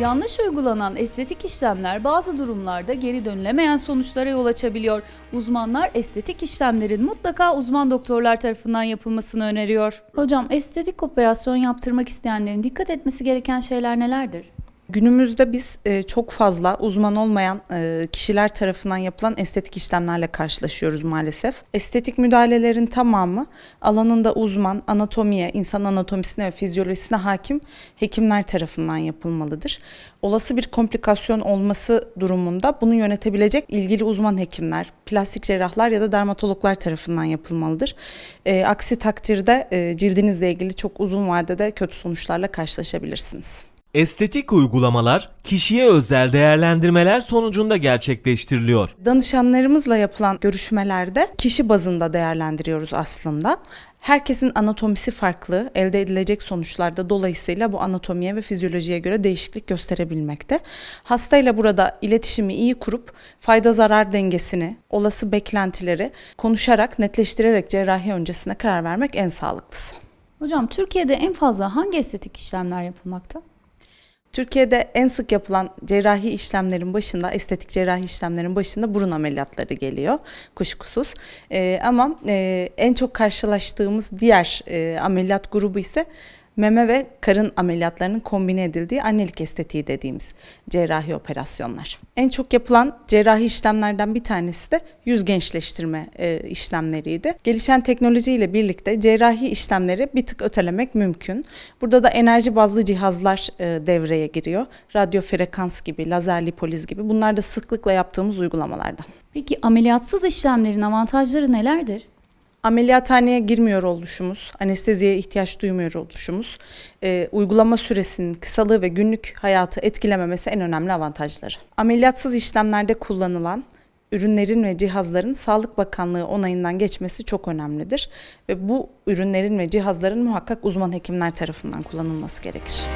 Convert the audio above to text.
Yanlış uygulanan estetik işlemler bazı durumlarda geri dönülemeyen sonuçlara yol açabiliyor. Uzmanlar estetik işlemlerin mutlaka uzman doktorlar tarafından yapılmasını öneriyor. Hocam estetik operasyon yaptırmak isteyenlerin dikkat etmesi gereken şeyler nelerdir? Günümüzde biz e, çok fazla uzman olmayan e, kişiler tarafından yapılan estetik işlemlerle karşılaşıyoruz maalesef. Estetik müdahalelerin tamamı alanında uzman, anatomiye, insan anatomisine ve fizyolojisine hakim hekimler tarafından yapılmalıdır. Olası bir komplikasyon olması durumunda bunu yönetebilecek ilgili uzman hekimler, plastik cerrahlar ya da dermatologlar tarafından yapılmalıdır. E, aksi takdirde e, cildinizle ilgili çok uzun vadede kötü sonuçlarla karşılaşabilirsiniz. Estetik uygulamalar kişiye özel değerlendirmeler sonucunda gerçekleştiriliyor. Danışanlarımızla yapılan görüşmelerde kişi bazında değerlendiriyoruz aslında. Herkesin anatomisi farklı, elde edilecek sonuçlarda dolayısıyla bu anatomiye ve fizyolojiye göre değişiklik gösterebilmekte. Hastayla burada iletişimi iyi kurup fayda zarar dengesini, olası beklentileri konuşarak, netleştirerek cerrahi öncesine karar vermek en sağlıklısı. Hocam Türkiye'de en fazla hangi estetik işlemler yapılmakta? Türkiye'de en sık yapılan cerrahi işlemlerin başında, estetik cerrahi işlemlerin başında burun ameliyatları geliyor kuşkusuz. Ee, ama e, en çok karşılaştığımız diğer e, ameliyat grubu ise meme ve karın ameliyatlarının kombine edildiği annelik estetiği dediğimiz cerrahi operasyonlar. En çok yapılan cerrahi işlemlerden bir tanesi de yüz gençleştirme e, işlemleriydi. Gelişen teknolojiyle birlikte cerrahi işlemleri bir tık ötelemek mümkün. Burada da enerji bazlı cihazlar e, devreye giriyor. Radyo frekans gibi, lazer lipoliz gibi bunlar da sıklıkla yaptığımız uygulamalardan. Peki ameliyatsız işlemlerin avantajları nelerdir? Ameliyathaneye girmiyor oluşumuz, anesteziye ihtiyaç duymuyor oluşumuz, e, uygulama süresinin kısalığı ve günlük hayatı etkilememesi en önemli avantajları. Ameliyatsız işlemlerde kullanılan ürünlerin ve cihazların Sağlık Bakanlığı onayından geçmesi çok önemlidir ve bu ürünlerin ve cihazların muhakkak uzman hekimler tarafından kullanılması gerekir.